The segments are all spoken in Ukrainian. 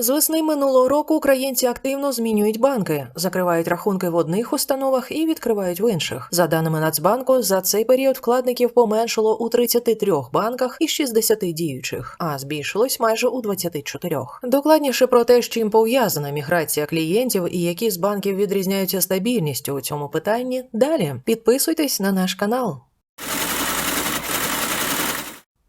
З весни минулого року українці активно змінюють банки, закривають рахунки в одних установах і відкривають в інших. За даними Нацбанку, за цей період вкладників поменшало у 33 банках із 60 діючих, а збільшилось майже у 24. Докладніше про те, з чим пов'язана міграція клієнтів і які з банків відрізняються стабільністю у цьому питанні. Далі підписуйтесь на наш канал.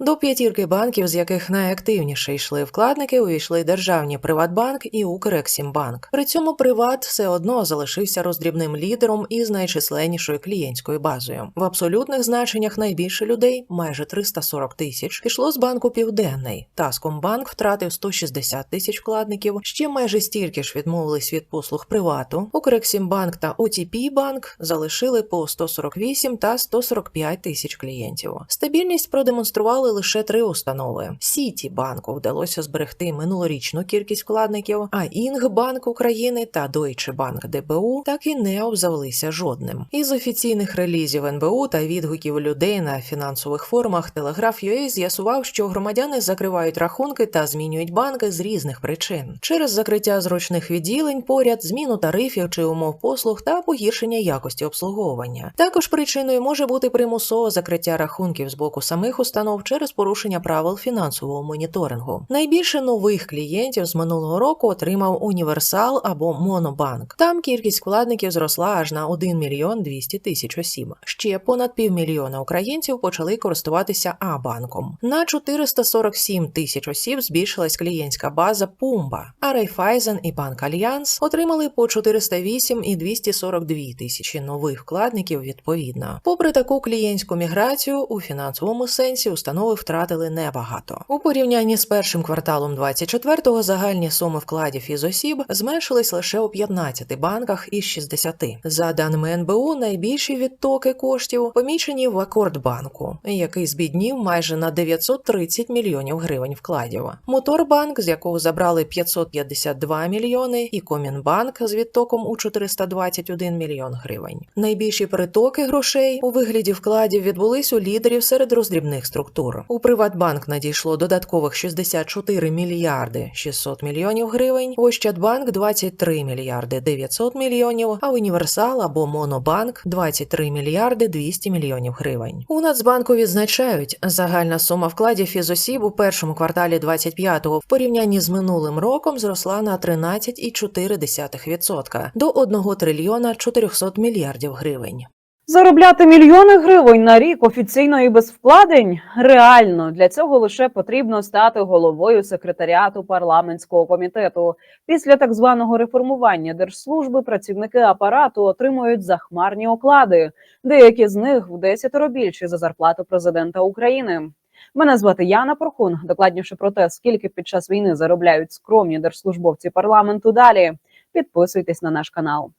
До п'ятірки банків, з яких найактивніше йшли вкладники, увійшли державні Приватбанк і Укрексімбанк. При цьому Приват все одно залишився роздрібним лідером із найчисленнішою клієнтською базою. В абсолютних значеннях найбільше людей, майже 340 тисяч, пішло з банку Південний. Таскомбанк втратив 160 тисяч вкладників. Ще майже стільки ж відмовились від послуг привату. Укрексімбанк та OTP банк залишили по 148 та 145 тисяч клієнтів. Стабільність продемонстрували лише три установи. Сіті банку вдалося зберегти минулорічну кількість вкладників, а Інгбанк України та Deutsche Bank ДБУ так і не обзавелися жодним. Із офіційних релізів НБУ та відгуків людей на фінансових форумах Telegraph.ua з'ясував, що громадяни закривають рахунки та змінюють банки з різних причин через закриття зручних відділень, поряд, зміну тарифів чи умов послуг та погіршення якості обслуговування. Також причиною може бути примусове закриття рахунків з боку самих установ через порушення правил фінансового моніторингу. Найбільше нових клієнтів з минулого року отримав Універсал або Монобанк. Там кількість вкладників зросла аж на 1 мільйон 200 тисяч осіб. Ще понад півмільйона українців почали користуватися А-банком. На 447 тисяч осіб збільшилась клієнтська база Пумба, а Райфайзен і Банк Альянс отримали по 408 і 242 тисячі нових вкладників відповідно. Попри таку клієнтську міграцію, у фінансовому сенсі установи втратили небагато. У порівнянні з першим кварталом 24-го загальні суми вкладів із осіб зменшились лише у 15 банках із 60. За даними НБУ, найбільші відтоки коштів помічені в Акордбанку, який збіднів майже на 930 мільйонів гривень вкладів. Моторбанк, з якого забрали 552 мільйони, і Комінбанк з відтоком у 421 мільйон гривень. Найбільші притоки грошей у вигляді вкладів відбулись у лідерів серед роздрібних структур. У Приватбанк надійшло додаткових 64 мільярди 600 мільйонів гривень, в Ощадбанк 23 мільярди 900 мільйонів, а Універсал або Монобанк 23 мільярди 200 мільйонів гривень. У Нацбанку відзначають, загальна сума вкладів із осіб у першому кварталі 25-го в порівнянні з минулим роком зросла на 13,4% до 1 трильйона 400 мільярдів гривень. Заробляти мільйони гривень на рік офіційно і без вкладень реально для цього лише потрібно стати головою секретаріату парламентського комітету. Після так званого реформування держслужби працівники апарату отримують захмарні оклади. Деякі з них в десятеро більші за зарплату президента України. Мене звати Яна Порхун. Докладніше про те, скільки під час війни заробляють скромні держслужбовці парламенту. Далі підписуйтесь на наш канал.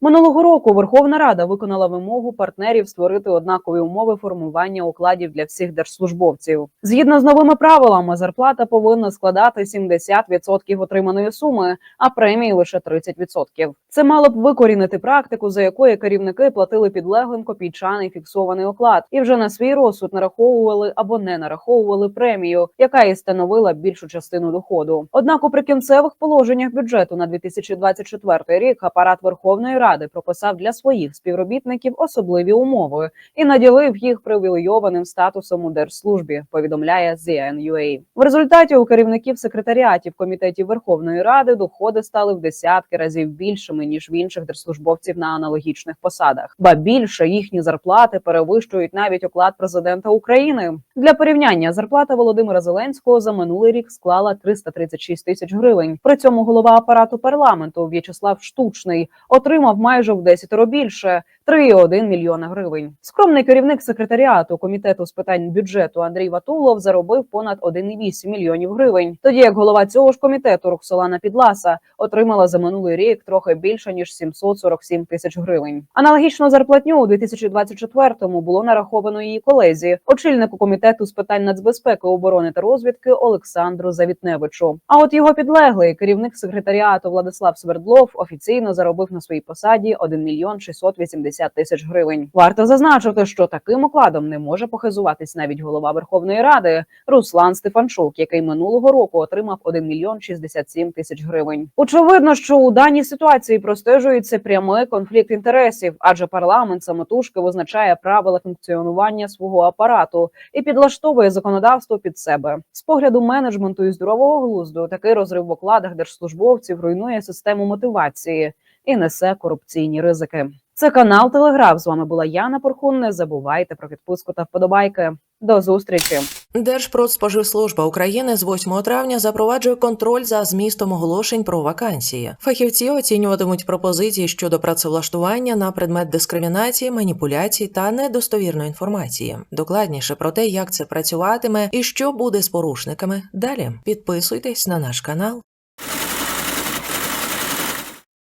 Минулого року Верховна Рада виконала вимогу партнерів створити однакові умови формування укладів для всіх держслужбовців. Згідно з новими правилами, зарплата повинна складати 70% отриманої суми, а премії лише 30%. Це мало б викорінити практику, за якою керівники платили підлеглим копійчаний фіксований оклад, і вже на свій розсуд нараховували або не нараховували премію, яка і становила більшу частину доходу. Однак у прикінцевих положеннях бюджету на 2024 рік апарат Верховної Ради прописав для своїх співробітників особливі умови і наділив їх привілейованим статусом у держслужбі. Повідомляє ZN.UA. В результаті у керівників секретаріатів комітетів Верховної Ради доходи стали в десятки разів більшими ніж в інших держслужбовців на аналогічних посадах. Ба більше їхні зарплати перевищують навіть оклад президента України. Для порівняння зарплата Володимира Зеленського за минулий рік склала 336 тисяч гривень. При цьому голова апарату парламенту В'ячеслав Штучний отримав майже в десятеро більше 3,1 мільйона гривень. Скромний керівник секретаріату комітету з питань бюджету Андрій Ватулов заробив понад 1,8 мільйонів гривень. Тоді як голова цього ж комітету Роксолана Підласа отримала за минулий рік трохи більше ніж 747 тисяч гривень. Аналогічну зарплатню у 2024-му було нараховано її колезі, очільнику комітету з питань нацбезпеки, оборони та розвідки Олександру Завітневичу. А от його підлеглий керівник секретаріату Владислав Свердлов офіційно заробив на своїй посаді 1 мільйон 680 60 тисяч гривень. Варто зазначити, що таким окладом не може похизуватись навіть голова Верховної Ради Руслан Стефанчук, який минулого року отримав 1 мільйон 67 тисяч гривень. Очевидно, що у даній ситуації простежується прямий конфлікт інтересів, адже парламент самотужки визначає правила функціонування свого апарату і підлаштовує законодавство під себе. З погляду менеджменту і здорового глузду такий розрив в окладах держслужбовців руйнує систему мотивації і несе корупційні ризики. Це канал Телеграф. З вами була Яна Порхун. Не забувайте про підписку та вподобайки. До зустрічі. Держпродспоживслужба України з 8 травня запроваджує контроль за змістом оголошень про вакансії. Фахівці оцінюватимуть пропозиції щодо працевлаштування на предмет дискримінації, маніпуляцій та недостовірної інформації. Докладніше про те, як це працюватиме і що буде з порушниками. Далі підписуйтесь на наш канал.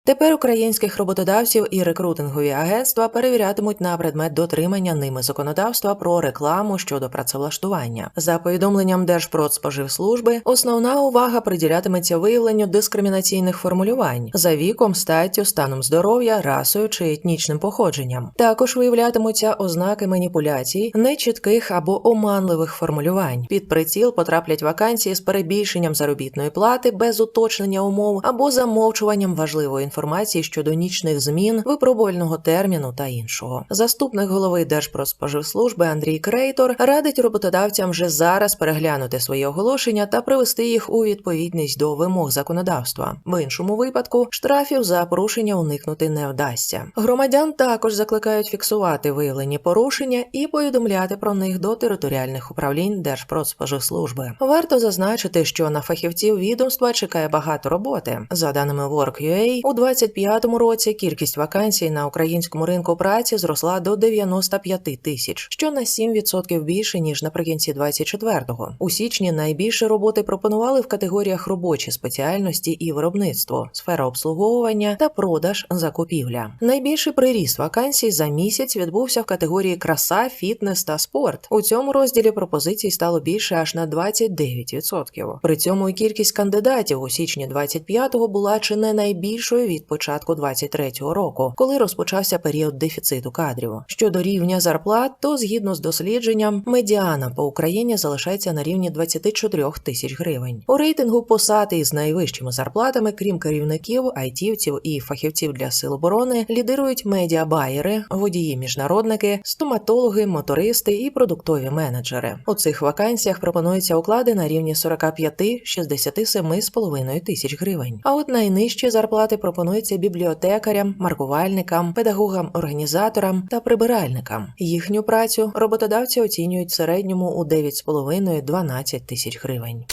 Тепер українських роботодавців і рекрутингові агентства перевірятимуть на предмет дотримання ними законодавства про рекламу щодо працевлаштування. За повідомленням Держпродспоживслужби, основна увага приділятиметься виявленню дискримінаційних формулювань за віком, статтю, станом здоров'я, расою чи етнічним походженням. Також виявлятимуться ознаки маніпуляцій, нечітких або оманливих формулювань. Під приціл потраплять вакансії з перебільшенням заробітної плати без уточнення умов або замовчуванням важливої інформації щодо нічних змін, випробувального терміну та іншого. Заступник голови Держпродспоживслужби Андрій Крейтор радить роботодавцям вже зараз переглянути свої оголошення та привести їх у відповідність до вимог законодавства. В іншому випадку штрафів за порушення уникнути не вдасться. Громадян також закликають фіксувати виявлені порушення і повідомляти про них до територіальних управлінь Держпродспоживслужби. Варто зазначити, що на фахівців відомства чекає багато роботи. За даними Work.ua, у 2025 році кількість вакансій на українському ринку праці зросла до 95 тисяч, що на 7% більше ніж наприкінці 24-го. У січні найбільше роботи пропонували в категоріях робочі спеціальності і виробництво, сфера обслуговування та продаж закупівля. Найбільший приріст вакансій за місяць відбувся в категорії краса, фітнес та спорт. У цьому розділі пропозицій стало більше аж на 29%. При цьому і кількість кандидатів у січні 25-го була чи не найбільшою від початку 23-го року, коли розпочався період дефіциту кадрів. Щодо рівня зарплат, то згідно з дослідженням, медіана по Україні залишається на рівні 24 тисяч гривень. У рейтингу посад із найвищими зарплатами, крім керівників, айтівців і фахівців для сил оборони, лідирують медіабаєри, водії-міжнародники, стоматологи, мотористи і продуктові менеджери. У цих вакансіях пропонуються оклади на рівні 45-67,5 тисяч гривень. А от найнижчі зарплати пропонуються бібліотекарям, маркувальникам, педагогам-організаторам та прибиральникам. Їхню працю роботодавці оцінюють середньому у 9,5-12 тисяч гривень.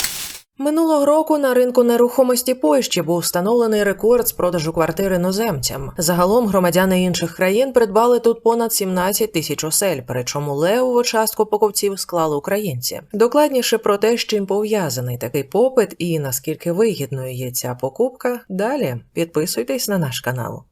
Минулого року на ринку нерухомості Польщі був встановлений рекорд з продажу квартир іноземцям. Загалом громадяни інших країн придбали тут понад 17 тисяч осель, причому левову частку покупців склали українці. Докладніше про те, з чим пов'язаний такий попит і наскільки вигідною є ця покупка. Далі підписуйтесь на наш канал.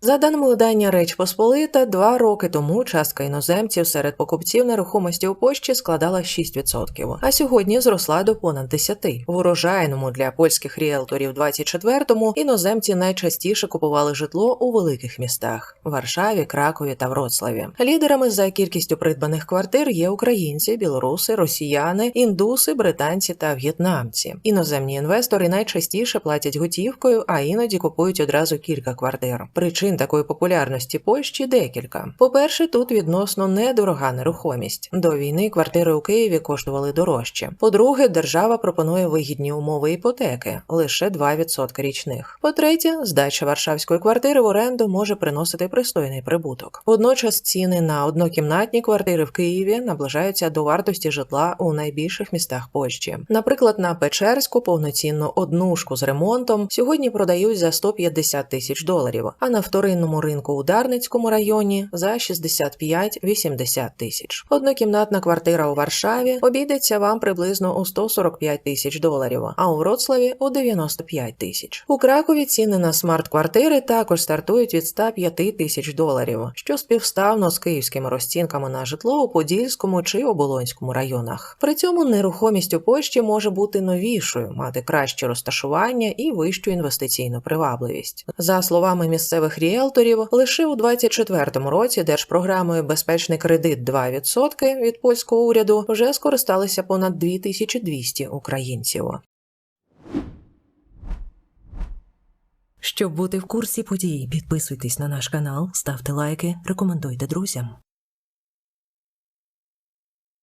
За даними видання Реч Посполита, два роки тому частка іноземців серед покупців нерухомості у Польщі складала 6%, а сьогодні зросла до понад 10%. В урожайному для польських ріелторів 24-му іноземці найчастіше купували житло у великих містах Варшаві, Кракові та Вроцлаві. Лідерами за кількістю придбаних квартир є українці, білоруси, росіяни, індуси, британці та в'єтнамці. Іноземні інвестори найчастіше платять готівкою, а іноді купують одразу кілька квартир. Причин такої популярності Польщі декілька. По-перше, тут відносно недорога нерухомість. До війни квартири у Києві коштували дорожче. По-друге, держава пропонує вигідні умови іпотеки лише 2% річних. По-третє, здача варшавської квартири в оренду може приносити пристойний прибуток. Водночас ціни на однокімнатні квартири в Києві наближаються до вартості житла у найбільших містах Польщі. Наприклад, на Печерську повноцінну однушку з ремонтом сьогодні продають за 150 тисяч доларів, а на вторинному ринку у Дарницькому районі за 65-80 тисяч. Однокімнатна квартира у Варшаві обійдеться вам приблизно у 145 тисяч доларів, а у Вроцлаві у 95 тисяч. У Кракові ціни на смарт-квартири також стартують від 105 тисяч доларів, що співставно з київськими розцінками на житло у Подільському чи Оболонському районах. При цьому нерухомість у Польщі може бути новішою, мати краще розташування і вищу інвестиційну привабливість. За словами місцевих ріелторів, лише у 2024 році держпрограмою Безпечний кредит 2% від польського уряду вже скористалися понад 2200 українців. Щоб бути в курсі подій, підписуйтесь на наш канал, ставте лайки, рекомендуйте друзям.